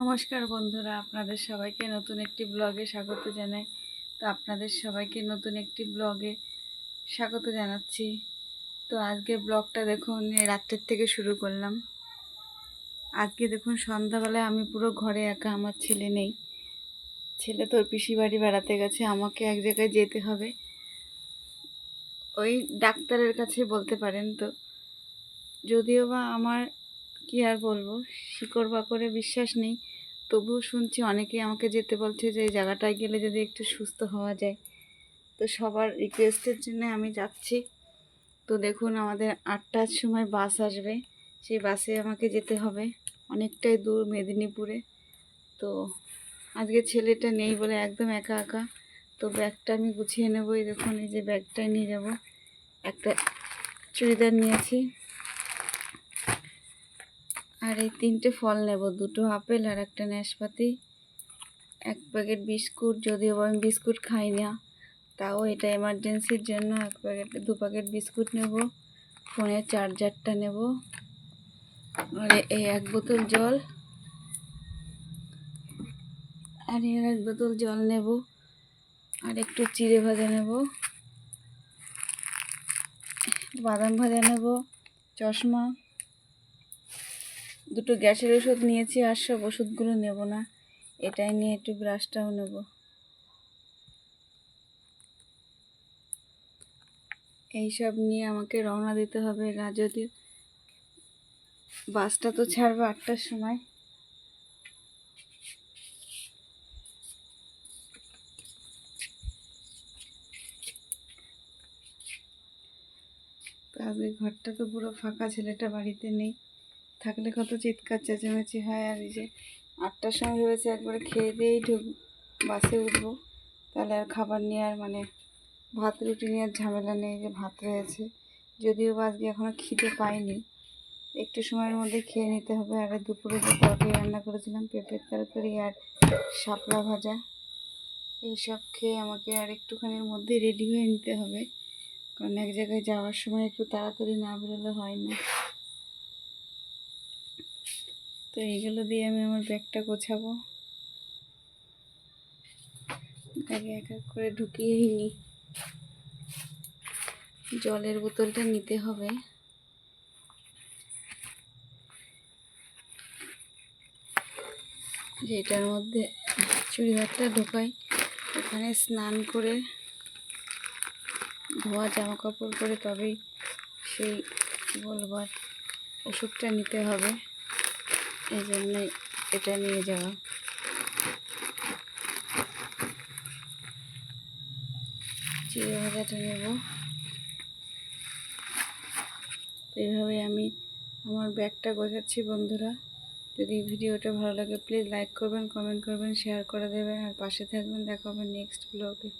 নমস্কার বন্ধুরা, আপনাদের সবাইকে নতুন একটি ব্লগে স্বাগত জানাই। তো আপনাদের সবাইকে নতুন একটি ব্লগে স্বাগত জানাচ্ছি। তো আজকে ব্লগটা দেখুন রাত্রের থেকে শুরু করলাম। আজকে দেখুন, সন্ধ্যাবেলায় আমি পুরো ঘরে একা, আমার ছেলে নেই। ছেলে তোর পিসি বাড়ি বেড়াতে গেছে, আমাকে এক জায়গায় যেতে হবে। ওই ডাক্তারের কাছে বলতে পারেন তো। যদিও বা আমার কি আর বলব, শিকড় বাকড়ে বিশ্বাস নেই। তবুও শুনছি অনেকে আমাকে যেতে বলছে যে, এই জায়গাটায় গেলে যদি একটু সুস্থ হওয়া যায়। তো সবার রিকোয়েস্টের জন্য আমি যাচ্ছি। তো দেখুন, আমাদের আটটার সময় বাস আসবে। সেই বাসে আমাকে যেতে হবে। অনেকটাই দূর মেদিনীপুরে। তো আজকে ছেলেটা নেই বলে একদম একা একা। তো ব্যাগটা আমি গুছিয়ে নেব। এই দেখুন, এই যে ব্যাগটাই নিয়ে যাব। একটা চুড়িদার নিয়েছি। আর এই তিনটে ফল নেব, দুটো আপেল আর একটা নাশপাতি। এক প্যাকেট বিস্কুট, যদিও আমি বিস্কুট খাই না, তাও এটা এমার্জেন্সির জন্য এক প্যাকেট, দু প্যাকেট বিস্কুট নেব ফোনের চার্জারটা নেব। আর এই এক বোতল জল। আর এর এক বোতল জল নেব, আর একটু চিড়ে ভাজা নেব। বাদাম ভাজা নেব, চশমা। দুটো গ্যাসের ওষুধ নিয়েছি, আর সব ওষুধগুলো নেব না। এটাই নিয়ে একটু ব্রাশটাও নেব। এইসব নিয়ে আমাকে রওনা দিতে হবে যদি বাসটা তো ছাড়বে আটটার সময়। তো আজকে ঘরটা তো পুরো ফাঁকা, ছেলেটা বাড়িতে নেই। থাকলে কত চিৎকার, চেঁচামেচি হয়। আর এই যে আটটার সময় ভেবেছে একবারে খেয়ে দিয়েই ঢুক, বাসে উঠবো। তাহলে আর খাবার নিয়ে আর মানে ভাত, রুটি নিয়ে আর ঝামেলা নেই যে ভাত রয়েছে। যদিও বা আজকে এখনও খিদে পাইনি। একটু সময়ের মধ্যে খেয়ে নিতে হবে। আর দুপুরে যে তরকারি রান্না করেছিলাম, পেঁপের তরকারি আর শাপলা ভাজা, এইসব খেয়ে আমাকে আর একটুখানির মধ্যে রেডি হয়ে নিতে হবে। কারণ এক জায়গায় যাওয়ার সময় একটু তাড়াতাড়ি না বেরোলে হয় না। তো এইগুলো দিয়ে আমি আমার ব্যাগটা গোছাবো। ব্যাগে এক এক করে ঢুকিয়েই নিই জলের বোতলটা নিতে হবে। যেটার মধ্যে চুড়িদারটা ঢোকাই ওখানে স্নান করে ধোয়া জামা কাপড় পরে তবেই সেই কী বলব ওষুধটা নিতে হবে। এই জন্যই এটা নিয়ে যাওয়া। চিড়ে ভাজাটা নেব এইভাবে আমি আমার ব্যাগটা গোছাচ্ছি বন্ধুরা। যদি ভিডিওটা ভালো লাগে প্লিজ লাইক করবেন কমেন্ট করবেন শেয়ার করে দেবেন, আর পাশে থাকবেন। দেখা হবে নেক্সট ব্লগে